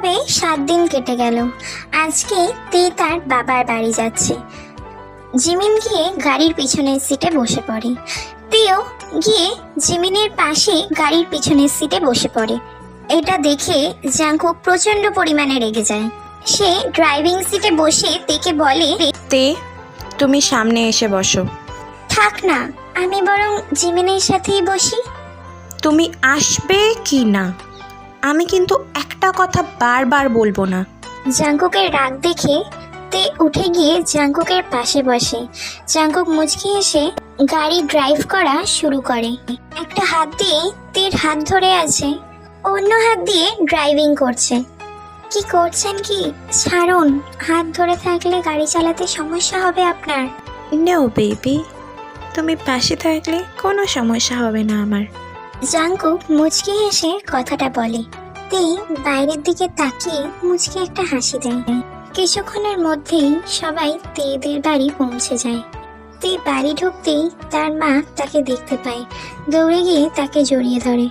এভাবে সাত দিন কেটে গেল। আজকে তে তার বাবার বাড়ি যাচ্ছে। জিমিন গিয়ে গাড়ির পিছনের সিটে বসে পড়ে। তেও গিয়ে জিমিনের পাশে গাড়ির পিছনের সিটে বসে পড়ে। এটা দেখে জাঙ্কুক প্রচণ্ড পরিমাণে রেগে যায়। সে ড্রাইভিং সিটে বসে তেকে বলে তে তুমি সামনে এসে বসো। থাক না আমি বরং জিমিনের সাথেই বসি। তুমি আসবে কি না? আমি কিন্তু একটা কথা বারবার বলব না। জাঙ্কুকের রাগ দেখে তে উঠে গিয়ে জাঙ্কুকের পাশে বসে। জাঙ্কুক মুচকি এসে গাড়ি ড্রাইভ করা শুরু করে। একটা হাত দিয়ে তের হাত ধরে আছে অন্য হাত দিয়ে ড্রাইভিং করছে। কি করছেন কি? ছাড়ুন হাত ধরে থাকলে গাড়ি চালাতে সমস্যা হবে আপনার। নো বেবি তুমি পাশে থাকলে কোনো সমস্যা হবে না আমার। জাঙ্কুক মুচকি এসে কথাটা বলে। তে বাইরের দিকে তাকিয়ে মুচকি একটা হাসি দেয়। কিছুক্ষণের মধ্যেই সবাই তেদের বাড়ি পৌঁছে যায়। তে বাড়ি ঢুকতেই তার মা তাকে দেখতে পায়। দৌড়ে গিয়ে তাকে জড়িয়ে ধরে।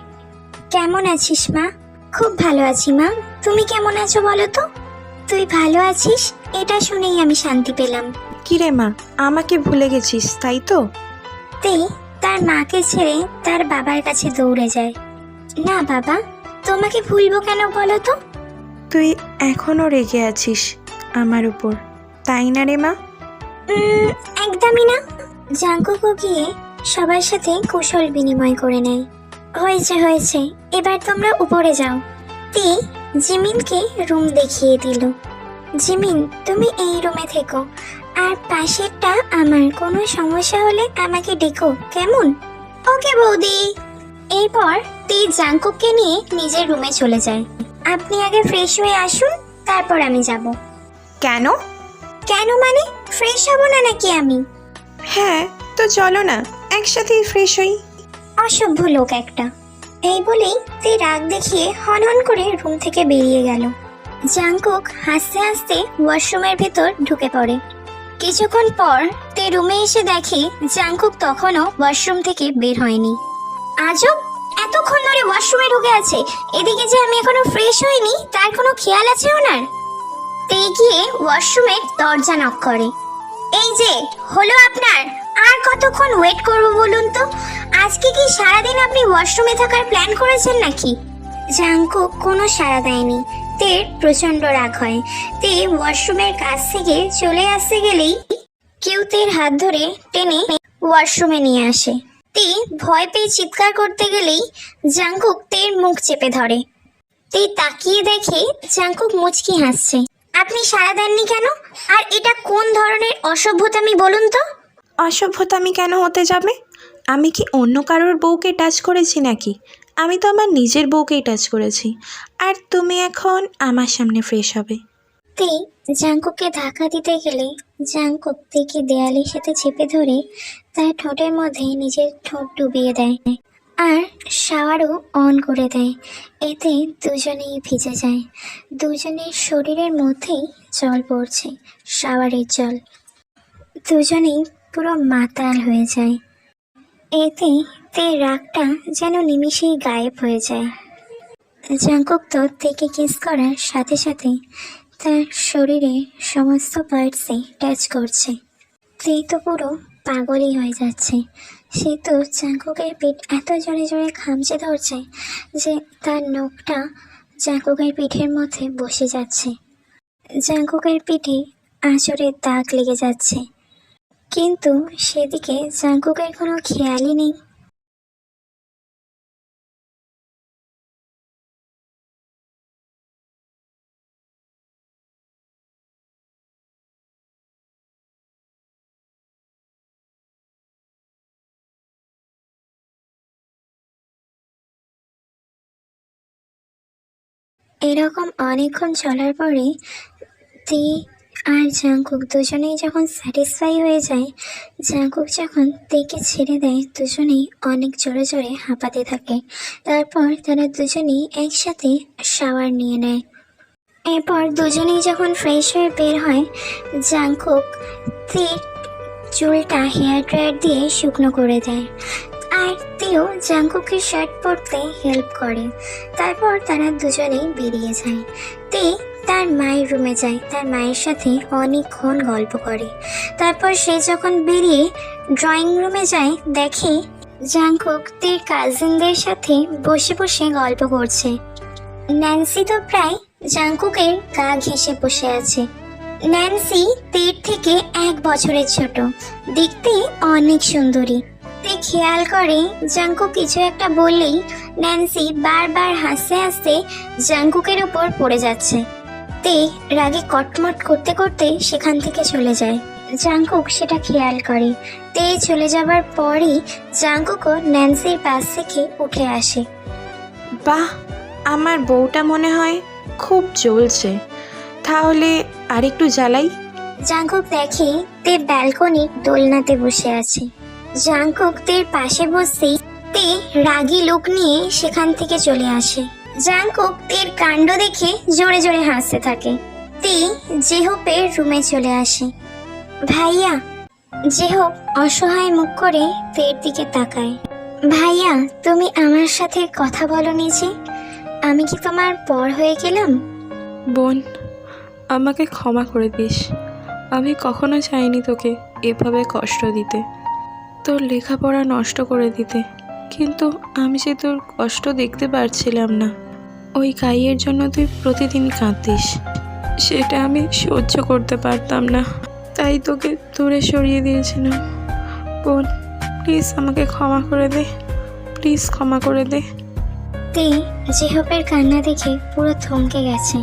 কেমন আছিস মা? খুব ভালো আছি মা। তুমি কেমন আছো বলো তো? তুই ভালো আছিস? এটা শুনেই আমি শান্তি পেলাম। কিরে মা আমাকে ভুলে গেছিস তাই তো? তে তার মাকে ছেড়ে তার বাবার কাছে দৌড়ে যায়। না বাবা তোমাকে ভুলবো কেন বলো তো? তুই এখনও রেগে আছিস আমার উপর তাই না রে মা? উম, একদমই না। জাঙ্কুকও গিয়ে সবার সাথে কুশল বিনিময় করে নেয়। হয়েছে হয়েছে এবার তোমরা উপরে যাও। তে জিমিনকে রুম দেখিয়ে দিল। জিমিন তুমি এই রুমে থেকো আর পাশেরটা আমার কোনো সমস্যা হলে আমাকে ডেকো কেমন? ওকে বৌদি। এরপর তে জাঙ্কুককে নিয়ে নিজের রুমে চলে যায়। আপনি আগে ফ্রেশ হয়ে আসুন তারপর আমি যাব। কেন? কেন মানে? ফ্রেশ হব না নাকি আমি? হ্যাঁ তো চলো না একসাথেই ফ্রেশ হই। অসভ্য লোক একটা। এই বলেই তে রাগ দেখিয়ে হন হন করে রুম থেকে বেরিয়ে গেল। জাংকুক হাসতে হাসতে ওয়াশরুমের ভেতর ঢুকে পড়ে। কিছুক্ষণ পর তে রুমে এসে দেখে জাংকুক তখনও ওয়াশরুম থেকে বের হয়নি। আজব! এতক্ষণ ধরে ওয়াশরুমে ঢুকে আছে। এদিকে যে আমি এখনও ফ্রেশ হইনি, তার কোনো খেয়াল আছে ওনার? তে গিয়ে ওয়াশরুমের দরজা নক করে। এই যে, হলো আপনার? আর কতক্ষণ ওয়েট করব বলুন তো? আজকে কি সারাদিন আপনি ওয়াশরুমে থাকার প্ল্যান করেছেন নাকি? জাঙ্কু কোনো সাড়া দেয়নি। তের প্রচণ্ড রাগ হয়। তে ওয়াশরুমের কাছ থেকে চলে আসতে গেলেই কেউ তের হাত ধরে টেনে ওয়াশরুমে নিয়ে আসে। তে ভয় পেয়ে চিৎকার করতে গেলেই জাঙ্কুক তের মুখ চেপে ধরে। তে তাকিয়ে দেখে জাঙ্কুক মুচকি হাসছে। আপনি সাড়া দেননি কেন? আর এটা কোন ধরনের অসভ্যতামি বলুন তো? অসভ্যতামি কেন হতে যাবে? আমি কি অন্য কারোর বউকে টাচ করেছি নাকি? আমি তো আমার নিজের বউকেই টাচ করেছি। আর তুমি এখন আমার সামনে ফ্রেশ হবে। তে, জাঙ্কুককে ধাক্কা দিতে গেলে জাঙ্কুক তেকে দেয়ালের সাথে চেপে ধরে তার ঠোঁটের মধ্যে নিজের ঠোঁট ডুবিয়ে দেয় আর শাওয়ারও অন করে দেয়। এতে দুজনেই ভিজে যায়। দুজনের শরীরের মধ্যেই জল পড়ছে, শাওয়ারের জল। দুজনেই পুরো মাতাল হয়ে যায়। এতে তে রাগটা যেন নিমিষেই গায়েব হয়ে যায়। জাঙ্কুক তো তেকে কিস করার সাথে সাথে তার শরীরে সমস্ত পার্টসে টাচ করছে। তে তো পুরো পাগলই হয়ে যাচ্ছে। সে তো জাঙ্কুকের পিঠ এত জোরে জোরে খামচে ধরছে যে তার নখটা জাঙ্কুকের পিঠের মধ্যে বসে যাচ্ছে। জাঙ্কুকের পিঠে আঁচড়ের দাগ লেগে যাচ্ছে। কিন্তু সেদিকে জাঙ্কুকের কোনো খেয়ালই নেই। এরকম অনেকক্ষণ চলার পরে তে আর জাঙ্কুক দুজনেই যখন স্যাটিসফাই হয়ে যায় জাঙ্কুক যখন তেকে ছেড়ে দেয়, দুজনেই অনেক জোরে জোরে হাঁপাতে থাকে। তারপর তারা দুজনেই একসাথে শাওয়ার নিয়ে নেয়। এরপর দুজনেই যখন ফ্রেশ হয়ে বের হয় জাঙ্কুক তে চুলটা হেয়ার ড্রায়ার দিয়ে শুকনো করে দেয়। আর তেও জাঙ্কুকে শার্ট পরতে হেল্প করে। তারপর তারা দুজনেই বেরিয়ে যায়। তে তার মায়ের রুমে যায়। তার মায়ের সাথে অনেকক্ষণ গল্প করে। তারপর সে যখন বেরিয়ে ড্রয়িং রুমে যায়, দেখে জাংকুক তের কাজিনদের সাথে বসে বসে গল্প করছে। ন্যান্সি তো প্রায় জাংকুকের গা ঘেঁষে বসে আছে। ন্যান্সি তের থেকে এক বছরের ছোট। দেখতে অনেক সুন্দরী। তে খেয়াল করে জাংকুক কিছু একটা বললেই ন্যান্সি বারবার হাসতে হাসতে জাঙ্কুকের উপর পড়ে যাচ্ছে। তে রাগে কটমট করতে করতে সেখান থেকে চলে যায়। জাংকুক সেটা খেয়াল করে। তে চলে যাবার পরই জাংকুকও ন্যান্সির পাশ থেকে উঠে আসে। বাহ আমার বউটা মনে হয় খুব জ্বলছে। তাহলে আরেকটু জ্বালাই। জাংকুক দেখে তে ব্যালকনির দোলনাতে বসে আছে। জাংকুক তের পাশে বসতেই তে রাগী লোক নিয়ে সেখান থেকে চলে আসে। জাংকুক কাণ্ড দেখে জোরে জোরে হাসতে থাকে। তে জেহপের রুমে চলে আসে। ভাইয়া, জেহপ অসহায় মুখ করে তের দিকে তাকায়। ভাইয়া, তুমি আমার সাথে কথা বলনি যে, আমি কি তোমার পর হয়ে গেলাম? বোন, আমাকে ক্ষমা করে দিস। আমি কখনো চাইনি তোকে এভাবে কষ্ট দিতে। তোর লেখাপড়া নষ্ট করে দিতে। কিন্তু আমি সে তোর কষ্ট দেখতে পারছিলাম না। ওই গাইয়ের জন্য তুই প্রতিদিন কাঁদতিস। সেটা আমি সহ্য করতে পারতাম না। তাই তোকে দূরে সরিয়ে দিয়েছিলাম। বোন, প্লিজ আমাকে ক্ষমা করে দে। প্লিজ ক্ষমা করে দে। তে জেহপের কান্না দেখে পুরো থমকে গেছে।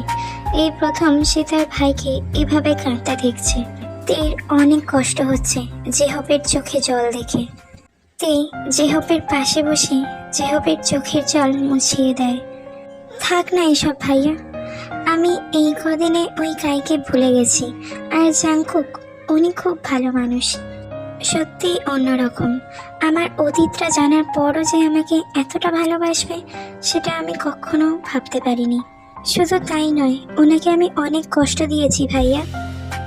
এই প্রথম সে তার ভাইকে এভাবে কাঁদতে দেখছে। তের অনেক কষ্ট হচ্ছে জেহপের চোখে জল দেখে। তে জেহপের পাশে বসে জেহপের চোখের জল মুছিয়ে দেয়। থাক না এসব ভাইয়া, আমি এই কদিনে ওই গাইকে ভুলে গেছি, আর জাংকুক, উনি খুব ভালো মানুষ। সত্যি অন্যরকম, আমার অতীতটা জানার পরও যে আমাকে এতটা ভালোবাসবে, সেটা আমি কখনো ভাবতে পারিনি। শুধু তাই নয়, ওনাকে আমি অনেক কষ্ট দিয়েছি ভাইয়া।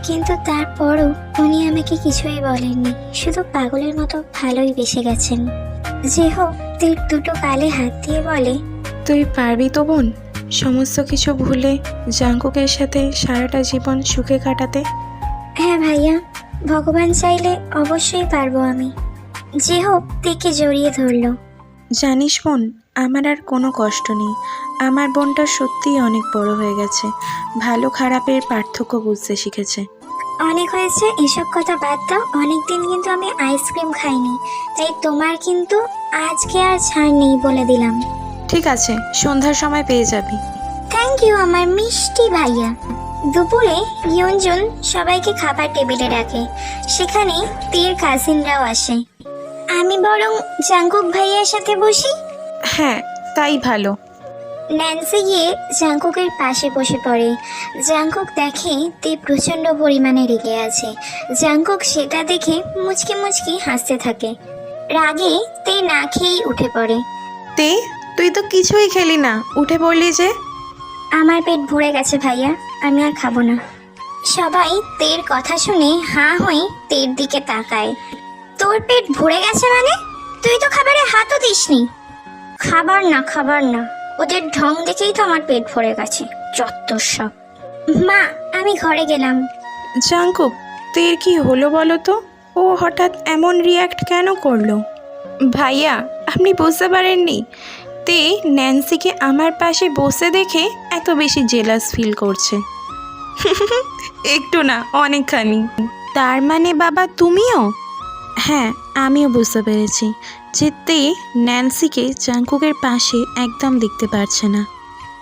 কিন্তু তারপরও উনি আমাকে কিছুই বলেননি। শুধু পাগলের মতো ভালোই বেসে গেছেন। যে হোক তীর দুটো গালে হাত দিয়ে বলে তুই পারবি তো বোন? সমস্ত কিছু ভুলে জাঙ্কুকের সাথে সারাটা জীবন সুখে কাটাতে? হ্যাঁ ভাইয়া ভগবান চাইলে অবশ্যই পারব আমি। যে হোক তেকে জড়িয়ে ধরলো। জানিস বোন আমার আর কোনো কষ্ট নেই। আমার বোনটা সত্যিই অনেক বড় হয়ে গেছে। ভালো খারাপের পার্থক্য বুঝতে শিখেছে। অনেক হয়েছে এসব কথা বাদ দাও। অনেকদিন কিন্তু আমি আইসক্রিম খাইনি। তাই তোমার কিন্তু আজকে আর ছাড় নেই বলে দিলাম। ঠিক আছে সন্ধ্যার সময় পেয়ে যাবি। থ্যাংক ইউ আমার মিষ্টি ভাইয়া। দুপুরে ইয়ঞ্জন সবাইকে খাবার টেবিলে ডাকে সেখানে তীর কাজিনরাও আসে। আমি বরং জাঙ্কুক ভাইয়ার সাথে বসি? হ্যাঁ তাই ভালো। ন্যান্সি গিয়ে জাঙ্কুকের পাশে বসে পড়ে। জাঙ্কুক দেখে তে প্রচণ্ড পরিমাণে রেগে আছে। জাঙ্কুক সেটা দেখে মুচকি মুচকি হাসতে থাকে। রাগে তে না খেয়েই উঠে পড়ে। তে তুই তো কিছুই খেলি না। উঠে পড়লি যে। আমার পেট ভরে গেছে ভাইয়া আমি আর খাব না। সবাই তের কথা শুনে হাঁ হয়ে তের দিকে তাকায়। তোর পেট ভরে গেছে মানে? তুই তো খাবারে হাতও দিসনি। খাবার না খাবার না। ওদের ঢং দেখেই তো আমার পেট ভরে গেছে। চত্বর সব। মা আমি ঘরে গেলাম। জাঙ্কুক তের কি হলো বলো তো? ও হঠাৎ এমন রিয়্যাক্ট কেন করল? ভাইয়া আপনি বুঝতে পারেননি। তে ন্যান্সিকে আমার পাশে বসে দেখে এত বেশি জেলাস ফিল করছে। একটু না অনেকখানি। তার মানে বাবা তুমিও? হ্যাঁ আমিও বুঝতে পেরেছি। যে তে ন্যান্সিকে জাঙ্কুকের পাশে একদম দেখতে পারছে না।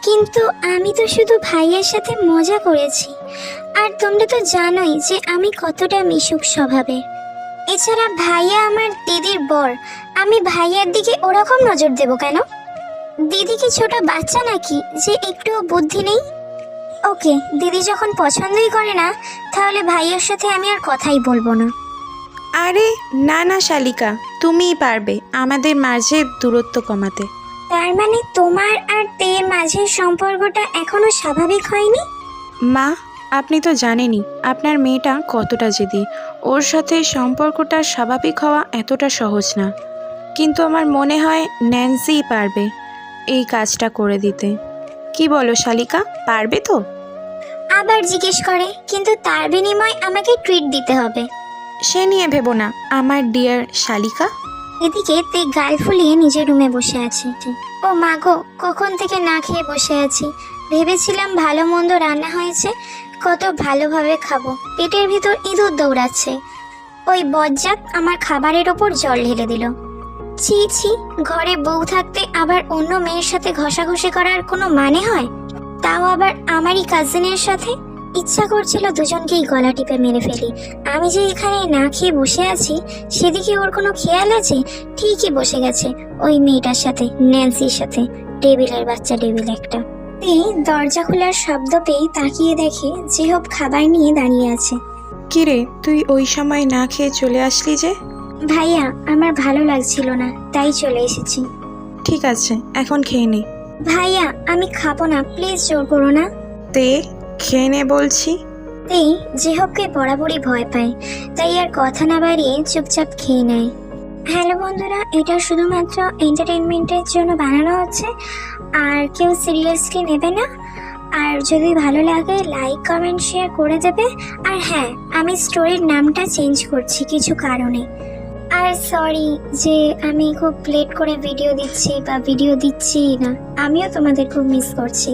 কিন্তু আমি তো শুধু ভাইয়ের সাথে মজা করেছি। আর তোমরা তো জানোই যে আমি কতটা মিশুক স্বভাবের। এছাড়া ভাইয়া আমার দিদির বর। আমি ভাইয়ার দিকে ওরকম নজর দেব কেন? দিদি কি ছোট বাচ্চা নাকি? যে একটুও বুদ্ধি নেই? ওকে, দিদি যখন পছন্দই করে না, তাহলে ভাইয়ের সাথে আমি আর কথাই বলব না। আরে না না শালিকা তুমিই পারবে আমাদের মাঝে দূরত্ব কমাতে। তার মানে তোমার আর তের মাঝের সম্পর্কটা এখনও স্বাভাবিক হয়নি? মা আপনি তো জানেনই আপনার মেয়েটা কতটা জেদি। ওর সাথে সম্পর্কটা স্বাভাবিক হওয়া এতটা সহজ না। কিন্তু আমার মনে হয় ন্যান্সিই পারবে এই কাজটা করে দিতে। কি বলো শালিকা পারবে তো? আবার জিজ্ঞেস করে কিন্তু তার বিনিময় আমাকে ট্রিট দিতে হবে। সে নিয়ে ভেবো না, আমার ডিয়ার শালিকা। এদিকে তে গাল ফুলিয়ে নিজের রুমে বসে আছে ও মা গো, কখন থেকে না খেয়ে বসে আছি? ভেবেছিলাম ভালো মন্দ রান্না হয়েছে, কত ভালোভাবে খাব। পেটের ভিতর ইঁদুর দৌড়াচ্ছে। ওই বজ্জাত আমার খাবারের ওপর জল ঢেলে দিল। ছি ছি, ঘরে বউ থাকতে আবার অন্য মেয়ের সাথে ঘষাঘষি করার কোনো মানে হয়? তাও আবার আমারই কাজিনের সাথে? ইচ্ছা করছিল দুজনকেই গলা টিপে মেরে ফেলি। আমি যে এখানে না খেয়ে বসে আছি সেদিকে ওর কোনো খেয়াল আছে? ঠিকই বসে গেছে ওই মেয়েটার সাথে ন্যান্সির সাথে টেবিলের বাচ্চা টেবিল একটা। এই দরজা খোলার শব্দ পেয়ে তাকিয়ে দেখে জেহব খাবার নিয়ে দাঁড়িয়ে আছে। কিরে তুই ওই সময় না খেয়ে চলে আসলি যে? ভাইয়া আমার ভালো লাগছিল না তাই চলে এসেছি। ঠিক আছে এখন খেয়ে নে। ভাইয়া আমি খাব না প্লিজ জোর করো না। তে খেয়ে নে বলছি। তেই জেহবকে বরাবরই ভয় পায়, তাই আর কথা না বাড়িয়ে চুপচাপ খেয়ে নেয়। হ্যালো বন্ধুরা, এটা শুধুমাত্র এন্টারটেনমেন্টের জন্য বানানো হচ্ছে, আর কেউ সিরিয়াসলি নেবে না। আর যদি ভালো লাগে লাইক কমেন্ট শেয়ার করে দেবে। আর হ্যাঁ আমি স্টোরির নামটা চেঞ্জ করছি কিছু কারণে। আর সরি যে আমি খুব লেট করে ভিডিও দিচ্ছি বা ভিডিও দিচ্ছি না, আমিও তোমাদের খুব মিস করছি।